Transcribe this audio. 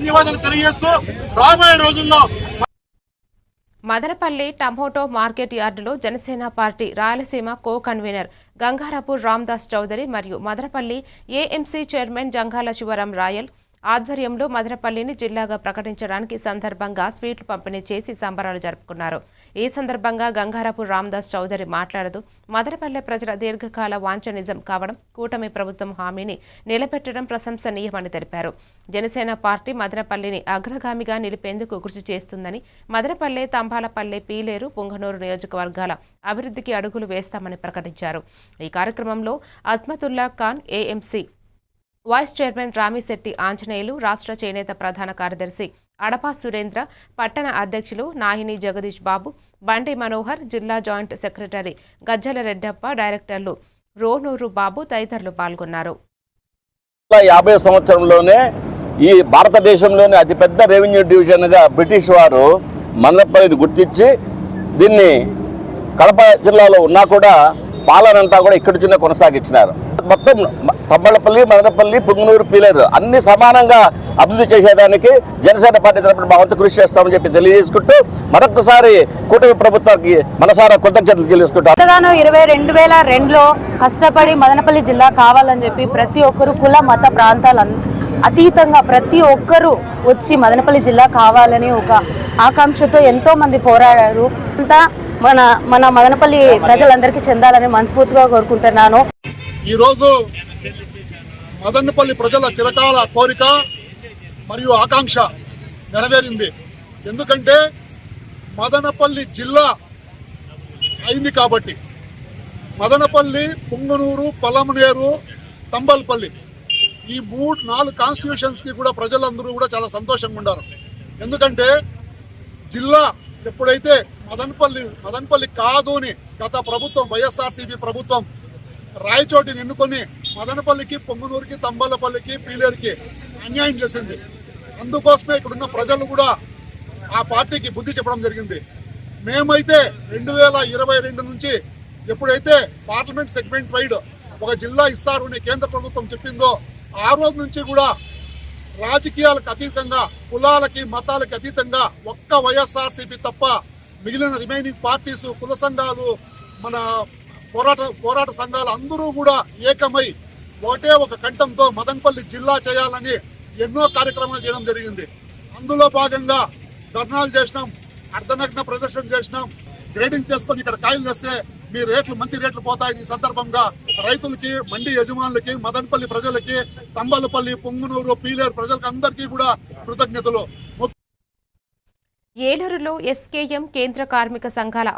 ధన్యవాదాలు తెలియజేస్తూ రాబోయే రోజుల్లో మదనపల్లి టమోటో మార్కెట్ యార్డులో Janasena party Rayalaseema co convener Gangarapur Ramdas Chowdary మరియు మదనపల్లి ఏఎంసీ చైర్మన్ జంగాల శివరాం రాయల్ ఆధ్వర్యంలో మదనపల్లిని జిల్లాగా ప్రకటించడానికి సందర్భంగా స్వీట్లు పంపిణీ చేసి సంబరాలు జరుపుకున్నారు. ఈ సందర్భంగా గంగారపు రామ్దాస్ చౌదరి మాట్లాడుతూ మదనపల్లె ప్రజల దీర్ఘకాల వాంఛ నిజం కావడం కూటమి ప్రభుత్వం హామీని నిలబెట్టడం ప్రశంసనీయమని తెలిపారు. జనసేన పార్టీ మదనపల్లిని అగ్రగామిగా నిలిపేందుకు కృషి చేస్తుందని మదనపల్లె తంబాలపల్లె పీలేరు పుంగనూరు నియోజకవర్గాల అభివృద్ధికి అడుగులు వేస్తామని ప్రకటించారు. ఈ కార్యక్రమంలో Ajmatullah Khan AMC vice chairman Ramisetty Anjaneyulu రాష్ట్ర చేనేత ప్రధాన కార్యదర్శి అడపా సురేంద్ర పట్టణ అధ్యక్షులు నాహిని జగదీష్ బాబు బండి మనోహర్ జిల్లా జాయింట్ సెక్రటరీ గజ్జల రెడ్డప్ప డైరెక్టర్లు రోనూరు బాబు తదితరులు పాల్గొన్నారు. యాభై సంవత్సరంలోనే ఈ భారతదేశంలోనే అతిపెద్ద రెవెన్యూ డివిజన్గా బ్రిటిష్ వారు మదనపల్లిని గుర్తించి దీన్ని కడప జిల్లాలో ఉన్నా కూడా పాలనంతా కూడా ఇక్కడి నుంచే కొనసాగించినారు. మొత్తం తమ్మలపల్లి మదనపల్లి పుంగనూరు పీలేరు అన్ని సమానంగా అభివృద్ధి చేసేదానికి జనసేన పార్టీ తరపున మా వంతు కృషి చేస్తామని చెప్పి తెలియజేసుకుంటూ మరొకసారి కూటమి ప్రభుత్వానికి మనసారా కృతజ్ఞతలు తెలియజేసుకుంటాం. ఎంతగానో ఇరవై రెండు వేల రెండులో కష్టపడి మదనపల్లి జిల్లా కావాలని చెప్పి ప్రతి ఒక్కరు కుల మత ప్రాంతాలు అతీతంగా ప్రతి ఒక్కరూ వచ్చి మదనపల్లి జిల్లా కావాలని ఒక ఆకాంక్షతో ఎంతోమంది పోరాడారు. అంతా మన మన మదనపల్లి ప్రజలందరికీ చెందాలని మనస్ఫూర్తిగా కోరుకుంటున్నాను. ఈరోజు మదన్నపల్లి ప్రజల చిరకాల కోరిక మరియు ఆకాంక్ష నెరవేరింది. ఎందుకంటే మదనపల్లి జిల్లా అయింది కాబట్టి. మదనపల్లి పుంగనూరు పలమనేరు తంబల్పల్లి ఈ మూడు నాలుగు కాన్స్టిట్యూషన్స్కి కూడా ప్రజలందరూ కూడా చాలా సంతోషంగా ఉన్నారు ఎందుకంటే జిల్లా ఎప్పుడైతే మదనపల్లి మదనపల్లి కాదు అని గత ప్రభుత్వం వైఎస్ఆర్సీపీ ప్రభుత్వం రాయచోటిని ఎన్నుకొని మదనపల్లికి పొంగునూరుకి తంబాలపల్లికి పీలేరుకి అన్యాయం చేసింది. అందుకోసమే ఇక్కడున్న ప్రజలు కూడా ఆ పార్టీకి బుద్ధి చెప్పడం జరిగింది. మేమైతే రెండు వేల ఇరవై రెండు నుంచి ఎప్పుడైతే పార్లమెంట్ సెగ్మెంట్ వైడ్ ఒక జిల్లా ఇస్తారు అని కేంద్ర ప్రభుత్వం చెప్పిందో ఆ రోజు నుంచి కూడా రాజకీయాలకు అతీతంగా కులాలకి మతాలకి అతీతంగా ఒక్క వైఎస్ఆర్సీపీ తప్ప మిగిలిన రిమైనింగ్ పార్టీస్ కుల సంఘాలు మన పోరాట పోరాట సంఘాలు అందరూ కూడా ఏకమై ఒకటే ఒక కంఠంతో మదన్పల్లి జిల్లా చేయాలని ఎన్నో కార్యక్రమాలు చేయడం జరిగింది. అందులో భాగంగా ధర్నాలు చేసినాం అర్ధనగ్న ప్రదర్శన చేసినాం గ్రేడింగ్ చేసుకొని ఇక్కడ కాయలు తెస్తే మీ రేట్లు మంచి రేట్లు పోతాయి. ఈ సందర్భంగా రైతులకి మండి యజమానులకి మదనపల్లి ప్రజలకి తంబలపల్లి పొంగునూరు పీలేరు ప్రజలకి అందరికీ కూడా కృతజ్ఞతలు. ఏలూరులో ఎస్కేఎం కేంద్ర కార్మిక సంఘాల